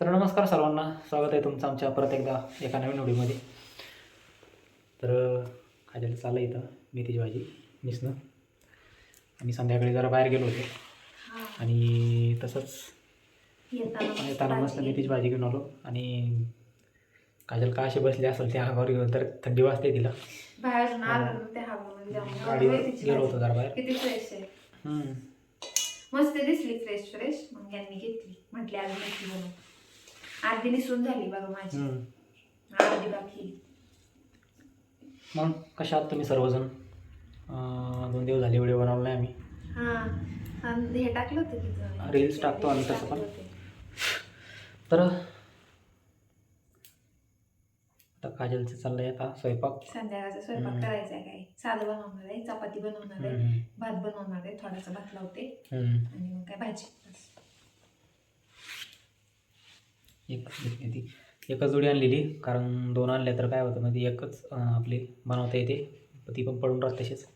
तर नमस्कार सर्वांना. स्वागत आहे तुमचं आमच्या परत एकदा एका नवीन व्हिडिओमध्ये. तर काय झालं चाललं इथं मेथीची भाजी मिसणं आणि संध्याकाळी जरा बाहेर गेलो होते. आणि तसंच येताना मस्त मेथीची भाजी घेऊन आलो. आणि काजल का असे बसले असेल त्या अंगावर घेऊन तर थंडी वाजते तिला. गेलो. होतो जरा बाहेर. मस्त दिसली फ्रेश फ्रेश मग यांनी घेतली. म्हटली आज मेथी बनव. अर्धी निसून झाली बघा माझी हम्म. अर्धी बाकी मग कशा आहात तुम्ही सर्वजण अं, दोन दिवस झाले व्हिडिओ बनवला नाही आम्ही हा हे टाकलं होतं की तुम्ही? Reels टाकतो आम्ही तसं पण. टाकले होते. तर आता काजलचं चाललंय आता स्वयंपाक संध्याकाळचा स्वयंपाक हम्म. करायचा आहे काय साधं बनवणार आहे चपाती बनवणार आहे हम्म. भात बनवणार आहे थोडासा भात लावते हम्म. आणि मग काय भाजी एक एक ती. एकच जोडी आणलेली कारण दोन आणल्या तर काय होतं मध्ये एकच आपली बनवता येते ती पण पडून राहते तसेच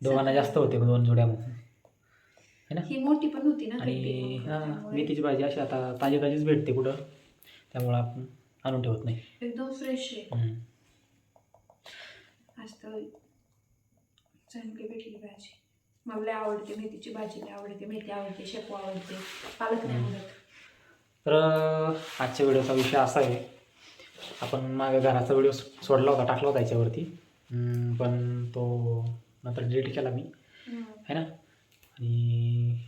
दोघांना जास्त होते मग दोन जोड्या मग है ना? ही मोठी पण होती ना आणि हां मेथीची भाजी अशी आता ताजी ताजीच भेटते कुठं त्यामुळं आपण आणून ठेवत नाही. एकदम फ्रेश आहे. आज तर चांगली भेटली भाजी. मला आवडते मेथीची भाजी आवडते मेथी आवडते शेपू आवडते पालक नाही आवडत. तर आजच्या व्हिडिओचा विषय असा आहे. आपण मागे घराचा व्हिडिओ सोडला होता टाकला होता याच्यावरती. पण तो नंतर डिलीट केला मी. है ना? आणि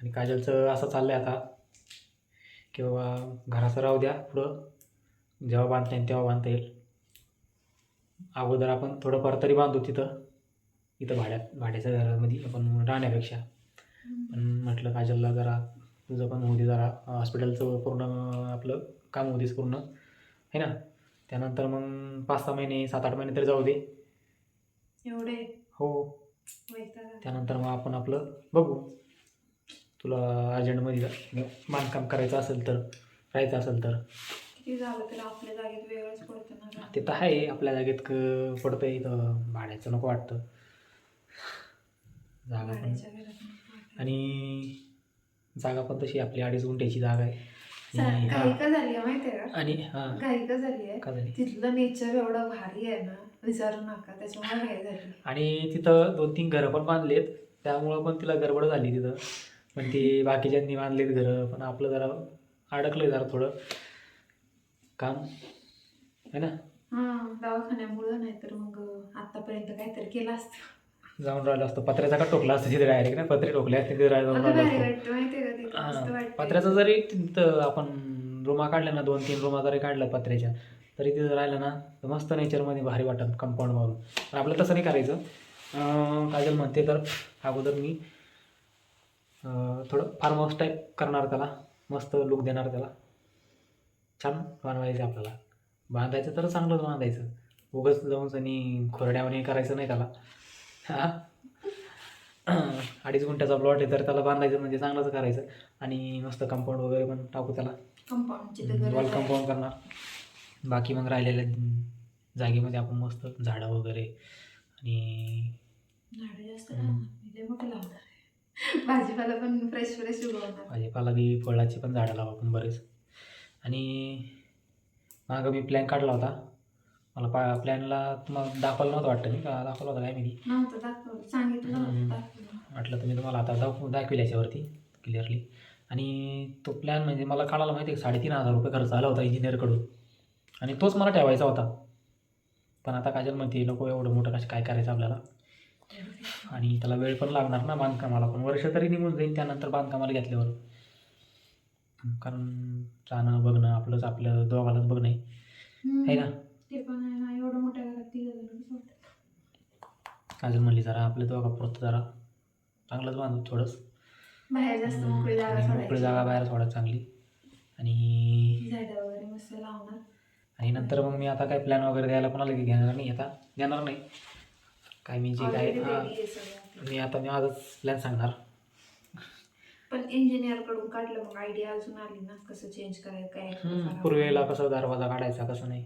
आणि काजलचं असं चाललं आहे आता की बाबा घराचं राहू द्या पुढं. जेव्हा बांधता येईल तेव्हा बांधता येईल. अगोदर आपण थोडंफार तरी बांधू तिथं. इथं भाड्यात भाड्याच्या घरामध्ये आपण राहण्यापेक्षा. पण म्हटलं काजलला जरा तुझं पण होऊ दे जरा हॉस्पिटलचं पूर्ण आपलं काम होऊ देस पूर्ण. है ना? त्यानंतर मग पाच सहा महिने सात आठ महिने तरी जाऊ दे. एवढे? हो. त्यानंतर मग आपण आपलं बघू. तुला अर्जंटमध्ये बांधकाम करायचं असेल तर राहायचं असेल तर. किती झालं तर आपल्या जागेत वेगळंच पडतं ना. ते तर आहे आपल्या जागेत पडतं इथं. भाड्याचं नको वाटतं. जागा. आणि जागा पण तशी आपली अडीच गुंठ्याची जागा आहे. आणि हा. का झाली आहे माहितीये का? आणि हां. घाई का झाली आहे? का झाली? तिथलं नेचर एवढं भारी आहे ना विचारू नका त्याच्यामुळे घाई झाली आणि तिथं दोन तीन घरं पण बांधलेत त्यामुळं पण तिला गडबड झाली तिथं. पण ती बाकीच्यांनी बांधलेत घरं पण आपलं जरा अडकलं जरा थोडं. काम. है ना? हा दवाखान्यामुळं नाही तर मग आतापर्यंत काहीतरी केलं असतं. जाऊन राहिलं असतं. पत्र्याचा का टोकला असतं तिथे डायरेक्ट ना पत्रे टोकले असते तिथे राह- जाऊन राहिलं असतं. हां पत्र्याचं जरी तिथं आपण रूमा काढल्या ना दोन तीन रूमा जरी काढल्या पत्र्याच्या तरी तिथं राहिलं ना तर मस्त नेचरमध्ये भारी वाटत कंपाऊंड मारून पण आपलं तसं नाही करायचं. काजल म्हणते तर अगोदर मी थोडं फार्म हाऊस टाईप करणार त्याला मस्त लुक देणार त्याला. छान बनवायचं आपल्याला. बांधायचं तर चांगलंच बांधायचं. उगच जाऊन आणि खोरड्यावानी करायचं नाही त्याला. अडीच गुंठ्याचा प्लॉट आहे तर त्याला बांधायचं म्हणजे चांगलंच करायचं. आणि मस्त कंपाऊंड वगैरे पण टाकू त्याला. कंपाऊंडची तर वॉल आहे. कंपाऊंड करणार. बाकी मग राहिलेल्या जागेमध्ये आपण मस्त झाडं वगैरे आणि झाडं जास्त हम्म. लावणार. मी लय मोठं लावणार आहे. भाजीपाला पण फ्रेश फ्रेश उगवणार. भाजीपाला बी फळाची पण झाडं लावू आपण बरेच. आणि मागं मी प्लॅन काढला होता. मला पा प्लॅनला तुम्हाला दाखवलं नव्हतं वाटतं नाही का? दाखवलं होतं काय मी? नव्हतं दाखवलं. सांगितलं हम्म. नव्हतं दाखवलं. म्हटलं तुम्ही तुम्हाला आता दाखवू दाखवेल याच्यावरती क्लिअरली आणि तो प्लॅन म्हणजे मला काढायला माहिती आहे साडेतीन हजार रुपये खर्च आला होता इंजिनियरकडून आणि तोच मला ठेवायचा होता. पण आता काजल म्हणते नको एवढं मोठं कसं काय करायचं आपल्याला? आणि त्याला वेळ पण लागणार ना बांधकामाला. पण वर्ष तरी निघून जाईल त्यानंतर बांधकामाला घेतल्यावर. कारण जाणं बघणं आपलंच आपलं दोघालाच बघणं आहे. ना? ते पण आहे ना एवढं मोठ्या घरात तिघं जण कसं वाटतं काजल म्हणली जरा आपल्या दोघापुरतं जरा चांगलंच बांधू थोडंच बाहेर जास्त मोकळी जागा आणि मोकळी सोडायची. जागा बाहेर सोडा चांगली. आणि झाडं वगैरे मस्त लावणार. आणि नंतर मग मी आता काय प्लॅन वगैरे द्यायला कोणाला काही घेणार नाही आता. देणार नाही. काय मी जे काय Already हा, ready आहे सगळं. मी आता मी आजच प्लॅन सांगणार. पण इंजिनियरकडून काढलं मग आयडिया अजून आली ना कसं चेंज करायचं काय. पूर्वेला कसं दरवाजा काढायचा कसं नाही.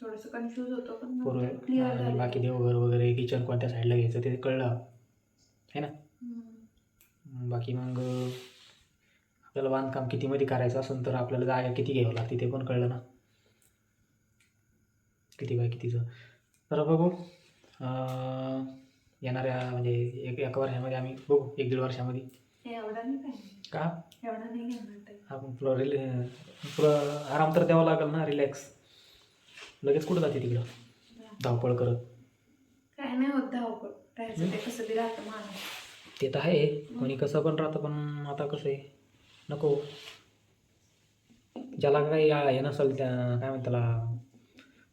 थोडंसं कन्फ्युज होतो पण पूर्वे आणि झालं. बाकी देवघर वगैरे किचन कोणत्या साईडला घ्यायचं ते कळलं. है ना? हम्म. बाकी मग आपल्याला बांधकाम कितीमध्ये करायचं असेल तर आपल्याला जागा किती घ्यावं लागते ते पण कळलं ना. किती बाय कितीचं. तर बघू अं, येणाऱ्या म्हणजे एक एका वर्षामध्ये आम्ही बघू एक दीड वर्षामध्ये. एवढा नाही काय? का? एवढा नाही घेणार ते. आपण रिले आराम तर द्यावा लागेल ना रिलॅक्स लगेच कुठं जाते तिकडं? धावपळ करत. काय नाही होत धावपळ. राहायचं ते कसं बी राहतं माणूस. ते तर आहे कोणी कसं पण राहतं पण आता कसं आहे नको. ज्याला काही आ- हे नसेल त्या काय म्हणतात त्याला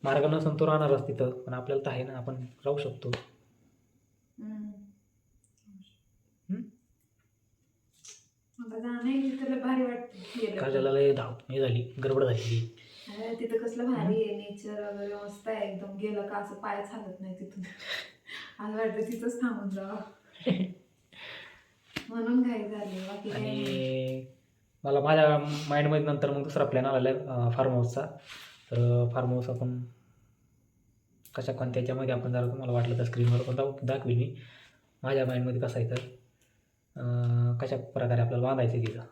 मार्ग नसेल तो राहणारच तिथं पण आपल्याला तर आहे ना आपण राहू शकतो. हम्म. हम्म? आता जाणं आहे तिथं लय भारी वाटतं काजला लय धाव हे झाली गडबड अरे तिथं कसलं भारी आहे. नेचर वगैरे मस्त आहे. एकदम गेलं का असं पाय चालत नाही तिथून. असं वाटतं तिथंच थांबून जावं म्हणून घाई झाली. बाकी. आणि मला माझ्या माइंडमध्ये नंतर मग दुसरा प्लॅन आलेला आहे फार्म हाऊसचा तर फार्म हाऊस आपण कशा कोणत्या त्याच्यामध्ये आपण जरा तुम्हाला वाटलं तर स्क्रीनवर पण दाख दाखवेल मी. माझ्या माइंडमध्ये कसं आहे तर कशा प्रकारे आपल्याला बांधायचं तिथं.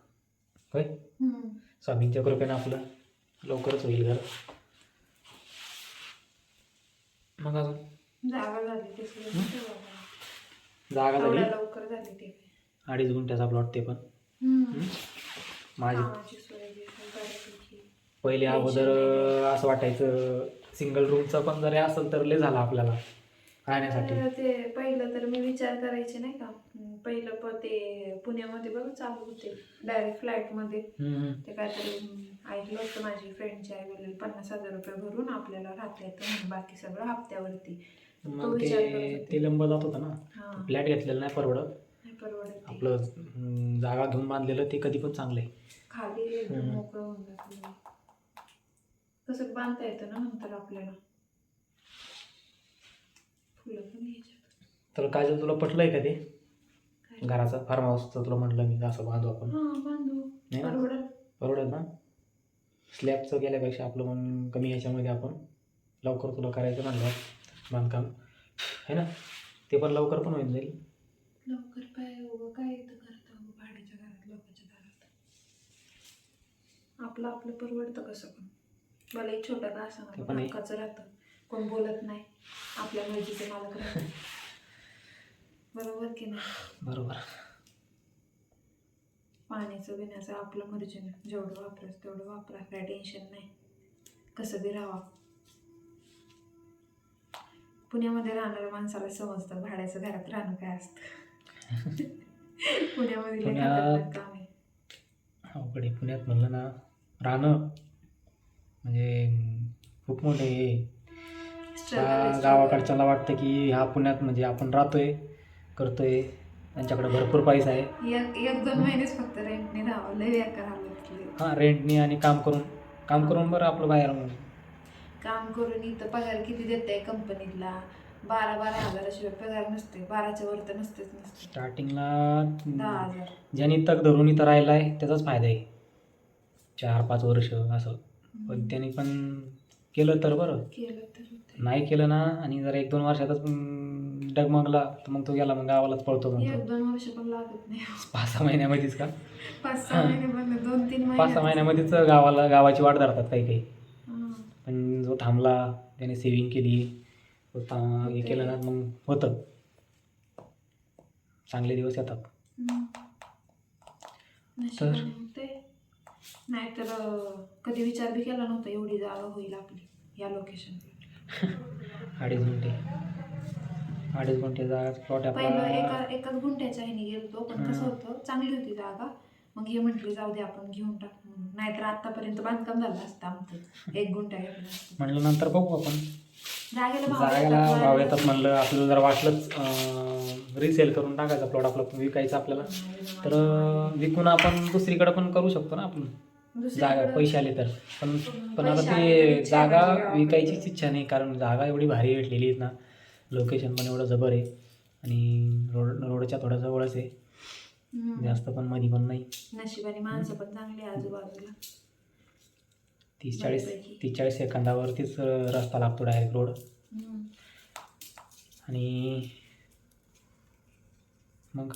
होय. स्वामींच्या कृपेनं आपलं. लवकरच होईल घर मग अजून जागा झाली ते सगळं हम्म? कुठं बाबा? जागा झाली एवढ्या लवकर झाली ते अडीच गुंठ्याचा प्लॉट ते पण हम्म. माझी कामाची सोय बिय बऱ्यापैकी. पहिले अगोदर असं वाटायचं सिंगल रूमचं पण जरी असेल तर लय झालं आपल्याला राहण्यासाठी ते पहिलं तर मी विचार करायचे नाही का पहिलं प ते पुण्यामध्ये बघ चालू होते डायरेक्ट फ्लाईटमध्ये हम्म. ते काहीतरी हम्म, ऐकलं होतं माझी फ्रेंडची आई बोलली पन्नास हजार रुपये भरून आपल्याला राहता येतं म्हणून बाकी सगळं हप्त्यावरती. तो मग विचार करत ते होते. ते लंब जात होतं ना? हा. फ्लॅट घेतलेलं नाही परवडत. नाही परवडत ते. आपलं हम्म, जागा घेऊन बांधलेलं ते कधी पण चांगलं आहे खाली एकदम हम्म. मोकळं होऊन जातं. कसं बांधता येतं ना नंतर आपल्याला. फुलं पण घ्यायच्यात तर काजल तुला पटलंय का ते? काय? घराचं फार्म हाऊसचं तुला म्हटलं मी असं बांधू आपण. हा बांधू. नाही ना? परवडत परवडत ना? स्लॅबचं गेल्यापेक्षा आपलं मग कमी ह्याच्यामध्ये आपण लवकर तुला करायचं म्हणलं बांधकाम. है ना? ते पण लवकर पण होऊन जाईल. लवकर काय उगं काय येतं करता उगं भाड्याच्या घरात लोकांच्या दारात आपलं आपलं परवडतं कसं पण. मला एक छोटं का असं ते पण आहे. हक्काचं राहतं. कोण बोलत नाही. आपल्या मर्जीचे मालक राहतात बरोबर की नाही? बरोबर. पाण्याचं बिण्याचं आपलं मर्जीनं जेवढं वापरायचं तेवढं वापरा. काय टेन्शन नाही. कसं बी राहावा. पुण्यामध्ये राहणाऱ्या माणसाला समजतं भाड्याचं घरात राहणं काय असतं. पुण्यामध्ये लय पुण्यात- खतरनाक काम आहे. अवघड आहे. पुण्यात म्हणलं ना राहणं म्हणजे खूप मोठे त्या. गावाकडच्याला वाटतं की हा पुण्यात म्हणजे आपण राहतोय करतोय. त्यांच्याकडे भरपूर पैसा आहे. एक एक दोन महिनेच फक्त रेंटने राहावं लय. हां रेंटनी आणि काम करून. काम करून बरं आपलं बाहेर मग. काम करून इथं पगार किती देते कंपनीला बारा बारा हजाराशिवाय पगार नसते. बाराच्या वर तर नसतेच नसते. स्टार्टिंगला हजार. ज्यांनी तक धरून इथं राहिला आहे त्याचाच फायदा आहे. चार पाच वर्ष असं. पण त्यांनी पण केलं तर बरं केलं तर होतंय. नाही केलं ना आणि जर एक दोन वर्षातच डगमगला तर मग तो गेला मग गावालाच पळतो मग तो. एक दोन वर्ष पण लागत नाही पाच सहा महिन्यामध्येच का पाच सहा महिने पण नाही, दोन तीन पाच सहा महिन्यामध्येच गावाला गावाची वाट धरतात काही काही हा. पण जो थांबला त्याने सेविंग केली तो था- हे केलं ना मग होतं चांगले दिवस येतात हम्म. नशिबाने होतंय. नाहीतर कधी विचार बी केला नव्हता एवढी जागा होईल आपली या लोकेशन अडीच गुंठे. अडीच गुंठे जागा प्लॉट पहिलं एका एकाच गुंठ्याच्या ह्याने गेलतो पण कसं. होतं चांगली होती जागा. मग हे म्हटले जाऊ दे आपण घेऊन टाकू म्हणून. नाहीतर आतापर्यंत बांधकाम झालं असतं आमचं. एक गुंठा घेतला असतं. म्हणलं नंतर बघू आपण. जागेला भाव येतात, भाव वाढ येतात म्हणलं आपल्याला जर वाटलंच रिसेल करून टाकायचा प्लॉट आपला विकायचा आपल्याला. तर अं, विकून आपण दुसरीकडे पण करू शकतो ना आपण. जागा दुसरीकडं- पैसे आले तर. पण पण आता पैसे आले ते इच्छा जागा आहे. विकायचीच इच्छा नाही कारण जागा एवढी भारी भेटलेली आहे ना. लोकेशन पण एवढं जबर आहे. आणि रोड रोडच्या थोडं जवळच आहे. जास्त पण मध्ये पण नाही. नशिबाने माणसं पण चांगली आहे आजूबाजूला. तीस चाळीस बऱ्यापैकी. तीस चाळीस सेकंदावरतीच अं, रस्ता लागतो डायरेक्ट रोड हम्म. आणि मग?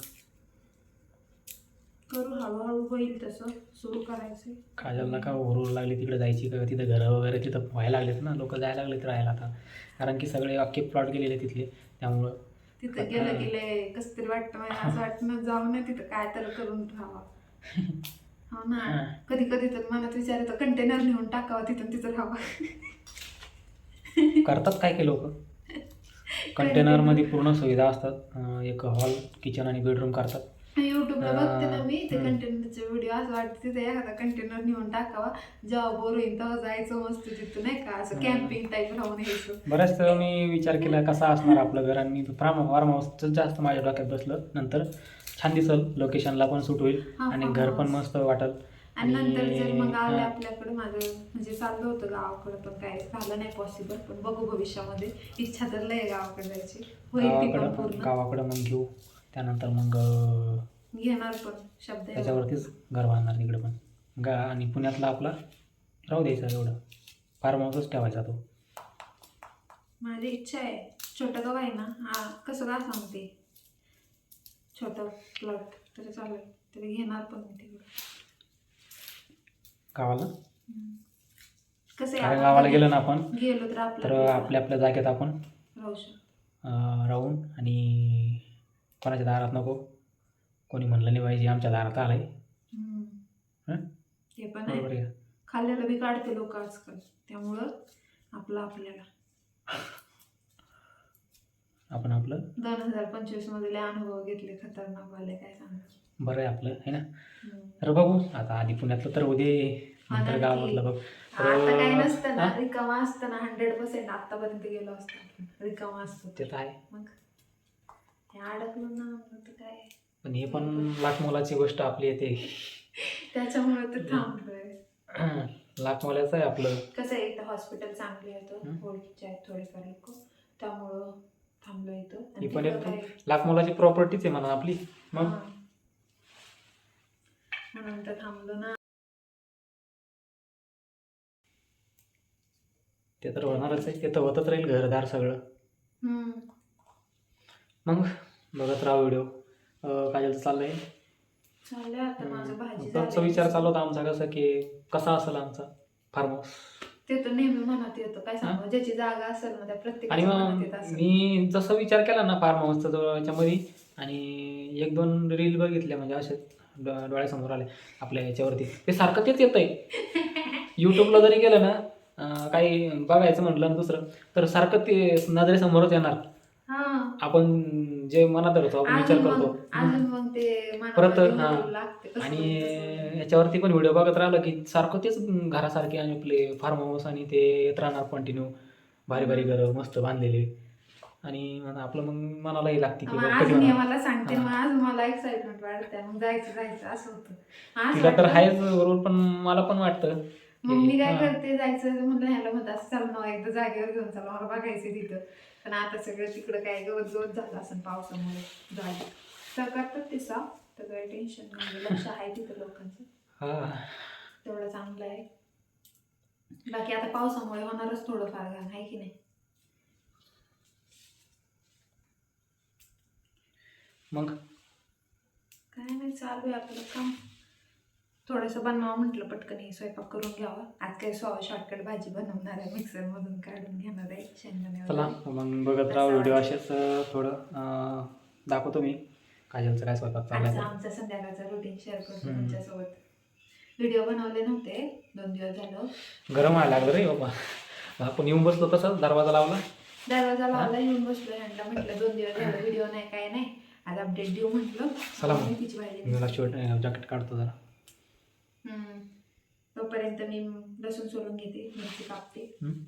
करू हळूहळू होईल तसं. सुरू करायचं काजलला का ओरडू लागली तिकडे जायची का? तिथं घरं वगैरे तिथं व्हायला लागलेत ना? लोक जायला लागलेत राहायला आता. कारण की सगळे अख्खे प्लॉट गेलेले तिथले. त्यामुळं तिथं गेलं गेले कस तरी वाटतं मला असं वाटतं ना जाऊ ना तिथं काय तर करून राहावा हो ना. कधी कधी तर मनात विचार येतो कंटेनर नेऊन टाकावा तिथं तिथं राहावा. करतात काय काय लोक? कंटेनरमध्ये पूर्ण सुविधा असतात. एक हॉल किचन आणि बेडरूम करतात. युट्यूबला बघते ना मी ते. कंटेनरचे व्हिडिओ असं वाटतं तिथे एखादा कंटेनर नेऊन टाकावा जेव्हा बोर होईल तेव्हा जायचं मस्त तिथं नाही का असं. कॅम्पिंग टाईप राहून यायचं बऱ्याच मी विचार केला कसा असणार आपलं घर आणि फार्म फार्म हाऊसचं जास्त माझ्या डोक्यात बसलं नंतर छान दिसल लोकेशनला पण सूट होईल आणि घर पण. मस्त वाटेल आणि नंतर जर मग आले. आपल्याकडे माझं म्हणजे चाललं होतं गावाकडे पण काय झालं नाही पॉसिबल पण बघू भविष्यामध्ये इच्छा तर लय गावाकडे जायची होईल गावाकडं मग घेऊ त्यानंतर मग घेणार पण शब्द आहे. त्याच्यावरतीच घर बांधणार तिकडे पण. गा आणि पुण्यातला आपला राहू द्यायचा एवढं. फार्म हाऊसच ठेवायचा तो. माझी इच्छा आहे. छोटं गाव आहे ना. हा कसं का सांगते छोटं प्लॉट तरी चालेल. तरी घेणार पण मी तिकडे. गावाला? कसं आहे, कारण आपण गावाला गेलो ना आपण गेलो तर तर आपलं आपल्या आपल्या जागेत आपण राहू शकतो. अं, राहून आणि कोणाच्या दारात नको कोणी म्हणलं नाही पाहिजे आमच्या दारात आलंय हम्म. हं? ते पण बरोबर आहे का? खाल्लेलं बी काढते लोक आजकाल त्यामुळं आपलं आपल्याला आपण आपलं दोन हजार पंचवीस मधले अनुभव घेतले खतरनाक वाले काय सांगा बरं आहे आपलं आहे ना हम्म. तर बघू आता आधी पुण्यातलं तर उद्या हा नंतर नक्की. गावातलं बघ आता काही नसतं ना हा? रिकामा असतं ना हंड्रेड पर्सेंट आतापर्यंत गेलो असतो आपण. रिकामा असतो ते तर आहे मग काय? पण हे पण लाख मोलाची गोष्ट आपली येते. त्याच्यामुळे तर थांबलोय. लाख मोलाचं आहे आपलं. कसं आहे इथं हॉस्पिटल चांगले हं. ओळखीचे आहेत थोडेफार लोक. त्यामुळं थांबलो इथं. ही आणि पण एक काय? लाख मोलाची प्रॉपर्टीच आहे म्हणा आपली. मग? हा. म्हणून तर थांबलो ना. ते तर होणारच आहे. ते तर होतच राहील घरदार सगळं. हम्म. मग बघत राहा व्हिडिओ. काजलचं चाललंय? चाललंय आता माझं भाजी तोच झाली. विचार चालू होता आमचा कसं की कसा असेल आमचा फार्म हाऊस ते तर नेहमी मनात येतं काय सांगू? ज्याची जागा असेल ना त्या आणि प्रत्येकाच्या मग मनात येत असेल. मी जसं विचार केला ना फार्म हाऊसचा जवळ याच्यामध्ये आणि एक दोन रील बघितल्या म्हणजे असे डोळ्यासमोर आले आपल्या याच्यावरती. ते सारखं तेच येत आहे यूट्यूबला जरी गेलं ना अं, काही बघायचं म्हटलं ना दुसरं तर सारखं ते नजरेसमोरच येणार. हा आपण जे मनात धरतो आपण विचार अजून करतो मग अजून मग ते परत, मनामध्ये हा. उतरू लागते कसं आणि कसं. याच्यावरती पण व्हिडिओ बघत राहिलं की सारखं तेच घरासारखे आणि आपले फार्म हाऊस आणि ते येत राहणार कंटिन्यू भारी भारी घरं मस्त बांधलेले आणि मग आपलं मग मनालाही लागते की मग होणार. मला सांगते. मग आज मला एक्साइटमेंट वाढते मग जायचं जायचं असं होतं आज तिला तर वाटतं- आहेच बरोबर पण मला पण वाटतं मग मी काय. करते जायचं म्हणलं ह्याला म्हणत असं चल ना एकदा जागेवर घेऊन चला मला बघायचं तिथं. पण आता सगळं तिकडं काय गवत गवत झालं असं पावसामुळे जागे तर करतात ते साफ तर काही टेन्शन नाही लक्ष आहे तिथं लोकांचं. तेवढं चांगलं आहे. बाकी आता पावसामुळे होणारच थोडंफार घाण आहे की नाही? मग? काय नाही चालू आहे आपलं काम. थोडंसं बनवावं म्हटलं पटकन हे स्वयंपाक करून घ्यावा. आज काही सॉ शॉर्टकट भाजी बनवणार आहे मिक्सर मधून काढून घेणार आहे चला. मग बघत राहा व्हिडिओ असेच अं, थोडं अं, दाखवतो मी काजलचं काय स्वयंपाक आजचा चाललाय आमचा संध्याकाळचा रुटीन शेअर करतो हम्म. तुमच्यासोबत. व्हिडिओ बनवले नव्हते दोन दिवस झालं. गरम व्हायला लागलं रे बाबा. आपण येऊन बसलो तसं दरवाजा लावला? दरवाजा लावला येऊन बसलो ह्यांना म्हटलं दोन दिवस झालं व्हिडिओ नाही काय नाही. आज अपडेट देऊ म्हटलं. चला मग. मेथीची भाजी मी मला शर्ट जॅकेट काढतो जरा. तोपर्यंत मी लसूण सोलून घेते मिरची कापते. हम्म?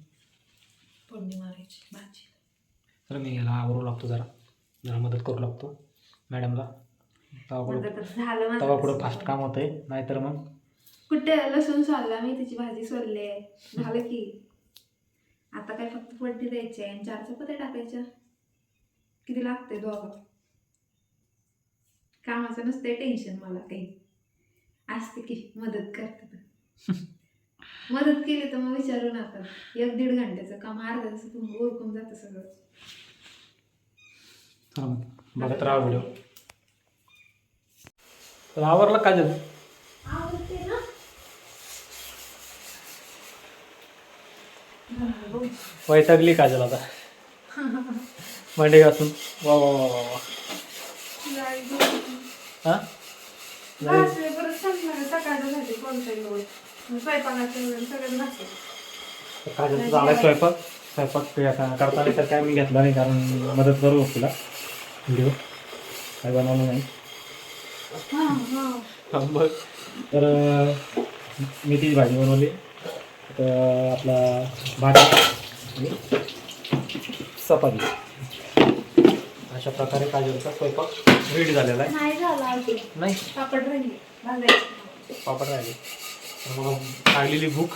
फोडणी मारायची भाजी. तर मी याला आवरू लागतो जरा. जरा मदत करू लागतो मॅडमला. तवा पुढं तवा फास्ट काम होतंय नाहीतर मग कुठे लसूण सोलला? मी त्याची भाजी सोलले झालं की. आता काय फक्त फोडणी द्यायची आहे आणि चार चपात्या टाकायच्या. किती लागते दोघं? कामाचं नसते टेन्शन मला काही. असते की मदत करते तर. मदत केली तर मग विचारू नका. एक दीड घंट्याचं काम अर्धा तास तुम्ही ओळखून जातं सगळं. मग. बघत राहा व्हिडिओ तर आवरलं काजल आवडते ना. बघू. वैतागली काजल आता? भांडे घासून. वा वा वा वा वा. हां? परत संपणार सकाळचं झाले सगळं काजल झालाय स्वयंपाक. स्वयंपाक ते आता करताना तर काय मी घेतला नाही कारण मदत करू तिला. व्हिडिओ. काय बनवलं नाही. हां हां. हा, बघ तर अं, मेथीची भाजी बनवली. तर आपला भात आणि चपाती. अशा प्रकारे काजलचा स्वयंपाक. रेडी झालेला आहे. नाही झाला अजून. नाही? पापड राहिले. भाजायचे. पापड राहिले. तर लागलेली भूक.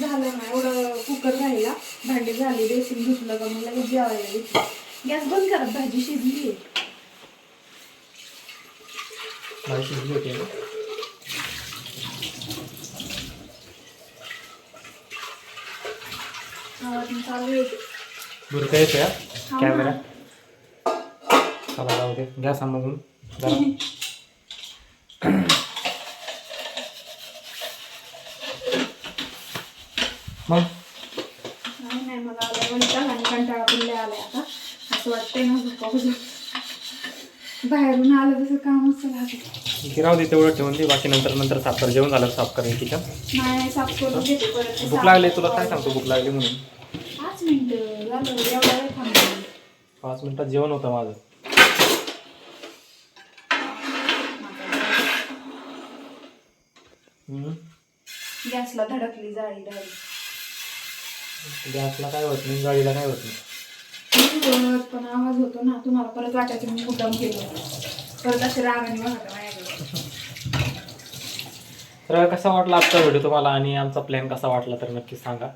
झालं ना एवढं कुकर राहिला. भांडी झाली बेसिन धुतलं का मग लगेच जेवायला घेतलं गॅस बंद करत भाजी शिजली भाजी शिजली होती ना? चालू आहे. बरं काय येतं या हो. कॅमेरा? चला जाऊ दे. जरा मग? नाही नाही मला आलं वैताग आणि कंटाळा पण लय आलाय आता. असं वाटतंय ना झोपावं बाहेरून आलं तसं कामच राहू दे तेवढं ठेवून दे. बाकी नंतर नंतर साफ कर. जेवण झालं साफ करेन किचन नाही साफ करून घेते परत. ते भूक लागली तुला. काय सांगतो भूक लागली म्हणून? पाच मिनिटं. झालं एवढा वेळ थांबलो. पाच मिनिटात जेवण होतं माझं. गॅसला धडकली जाळी डायरेक्ट गॅसला काय होत नाही गाडीला काय होत नाही. पण आवाज होतो ना तुम्हाला परत वाटायचं मी मुद्दाम केलं. परत असे रागाने माझ्याकडे. तर कसा वाटला आजचा व्हिडिओ तुम्हाला आणि आमचा प्लॅन कसा वाटला तर नक्की सांगा.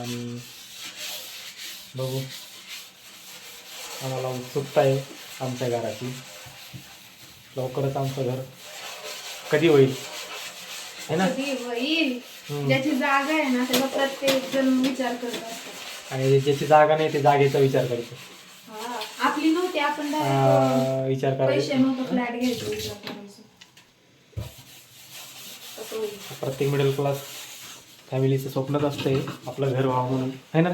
आणि बघू. आम्हाला उत्सुकता आहे आमच्या घराची. लवकरच आमचं घर कधी होईल? है ना येईल. ज्याची जागा आहे ना प्रत्येक जण विचार करत असतो आणि ज्याची जागा नाही ते जागेचा विचार करतो हा. आपली नव्हती आपण direct अं, विचार पैसे करायचा नव्हतं फ्लॅट घ्यायचो विचार करायचो होईल प्रत्येक मिडल क्लास फॅमिलीचं स्वप्नच असते आपलं घर व्हावं म्हणून है ना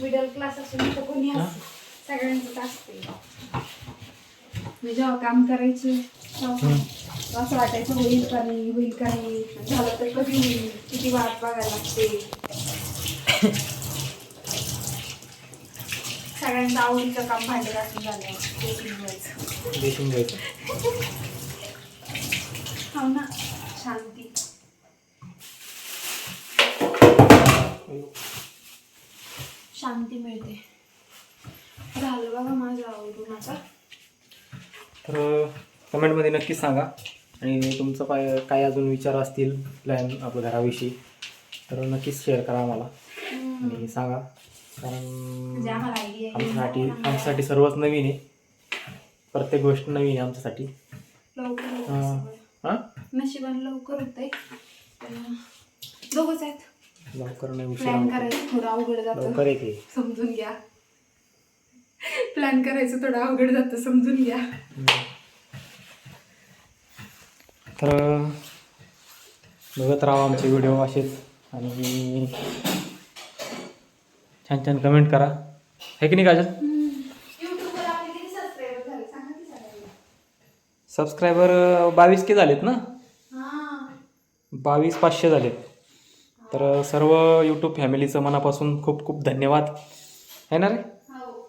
मिडल क्लास असून तर कोणी. असतं सगळ्यांचंच असते मी जेव्हा काम करायचे तेव्हा. असं वाटायचं होईल का नाही होईल का नाही झालं तर कधी होईल? किती वाट बघायला लागते? सगळ्यांचं आवडीचं काम भांडे घासून झालं. हो ना. शांती. शांती मिळते. झालं बघा माझं आवडून आता. तर कमेंटमध्ये नक्कीच सांगा. आणि तुमचं काय काय अजून विचार असतील प्लॅन आपल्या घराविषयी तर नक्कीच शेअर करा आम्हाला. आणि सांगा. म्हणजे कारण आयडिया आमच्यासाठी आमच्यासाठी सर्वच नवीन आहे. प्रत्येक गोष्ट नवीन आहे आमच्यासाठी. लवकर होतं हा. सगळं. हां? नशिबाने लवकर होतंय. पण दोघच आहेत. लवकर नाही प्लॅन. करायचं थोडं अवघड जातं. लवकर येते. समजून घ्या. प्लॅन करायचं थोडं अवघड जातं. समजून घ्या. बघत राहा आमचे व्हिडिओ असेच. आणि छान छान कमेंट करा. है की नाही काजल? सबस्क्रायबर बावीस के झालेत ना? हां बावीस पाचशे झालेत. तर सर्व यूट्यूब फॅमिलीचं मनापासून खूप खूप धन्यवाद. है ना रे? हो.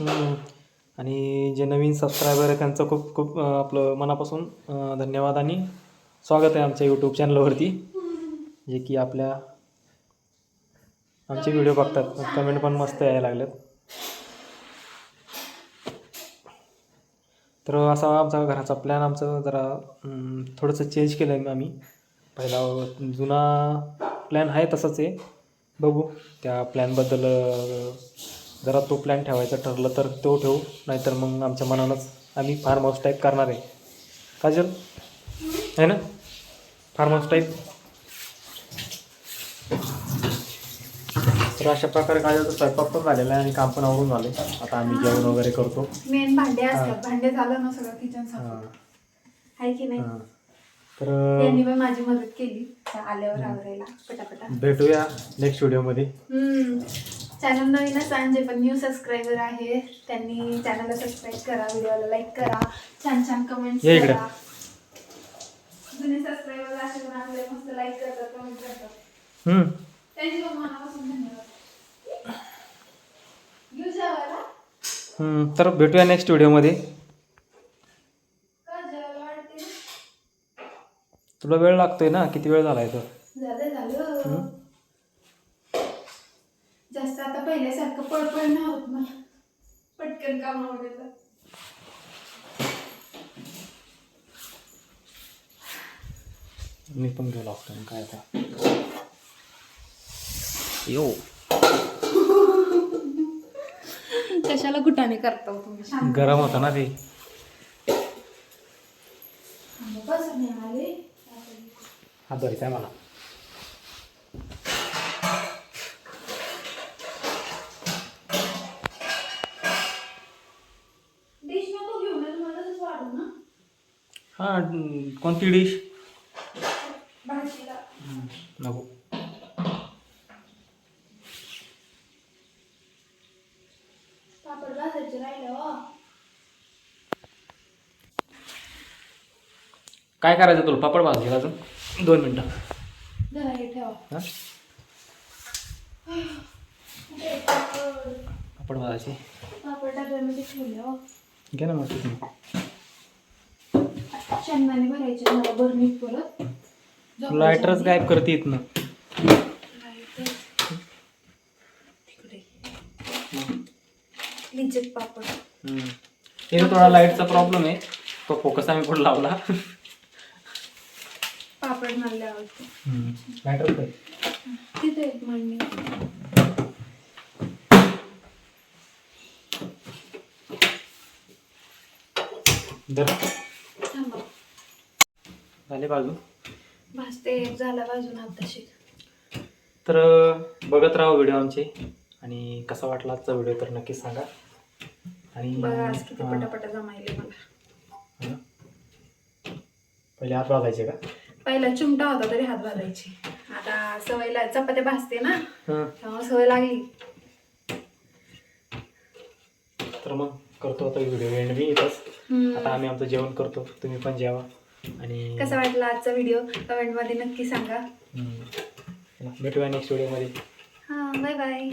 आणि आणि जे नवीन सबस्क्रायबर आहे त्यांचं खूप खूप आपलं मनापासून धन्यवाद आणि स्वागत आहे आमच्या यूट्यूब चॅनलवरती जे की आपल्या आमचे व्हिडिओ बघतात. कमेंट पण मस्त यायला लागल्यात तर असा आमचा घराचा प्लॅन आमचं जरा थोडंसं चेंज केलं आहे आम्ही. पहिला जुना प्लॅन आहे तसंच आहे. बघू त्या प्लॅनबद्दल जरा तो प्लॅन ठेवायचा ठरलं तर तो ठेवू नाहीतर मग आमच्या मनानंच आम्ही फार्म हाऊस टाईप करणार आहे. काजल? आहे ना? फार्म हाऊस टाईप तर अशा प्रकारे काय झालं स्वयंपाक पण झालेला आहे आणि काम पण आवरून झाले. आता आम्ही जेवण वगैरे करतो. मेन भांडे असतात. भांडे झालं ना सगळं किचन साफ हां. आहे की नाही? तर त्यांनी पण माझी मदत केली. आल्यावर आवरायला. पटापटा. भेटूया नेक्स्ट व्हिडिओमध्ये चॅनल नवीन असाल जे पण न्यू सबस्क्रायबर आहे त्यांनी चॅनलला सबस्क्राईब करा व्हिडिओला लाईक करा छान छान कमेंट्स ये इकडे. करा. जुने सबस्क्रायबर असे पण आपले मस्त लाईक करतात कमेंट करतात. हम्म. त्यांची पण मनापासून धन्यवाद. घेऊ जेवायला? हम्म, तर भेटूया नेक्स्ट व्हिडिओमध्ये का जेवायला वाटते तुला वेळ लागतोय ना किती वेळ झालाय तर? झालं. झालं जास्त आता पहिल्यासारखं पळपळ नाही होत मला. पटकन काम आवडायचं मी पण गेलो असतो काय आता. यो. कशाला गुटाने करता हो तुम्ही? शांत. गरम होता ना ते. बस मी आले. हात धरायचा आहे मला. कोणती डिश? नको. हो. काय करायचं तुला? पापड भाजले अजून. दोन मिनटं. पापड भाजायचे. हो. घे ना मग. शेंगदाणे भरायचे मला बरणीत परत. लायटरच गायब करते इथनं. लिज्जत पापड. थोडा लाईटचा प्रॉब्लेम आहे. तो फोकस आम्ही पुढे लावला. पापड आवडते लायटर तिथे एक मांडणी. दर झाले बाजू भाजते झाला बाजून आताशी? तर बघत राहा व्हिडिओ आमचे आणि कसा वाटला आजचा व्हिडिओ तर नक्की सांगा. आणि बघा आज किती हा, पटापटा जमायले मला. हा. पहिले हात वाजायचे का? पहिला चिमटा होता तरी हात भाजायचे आता सवयला चपात्या भाजते ना हं. तेव्हा सवय लागली. तर मग करतो आता व्हिडिओ. एंड मी हम्म. आता आम्ही आमचं जेवण करतो. तुम्ही पण जेवा. आणि कसा वाटला आजचा व्हिडिओ कमेंटमध्ये नक्की सांगा. भेटूया नेक्स्ट व्हिडिओमध्ये हा बाय बाय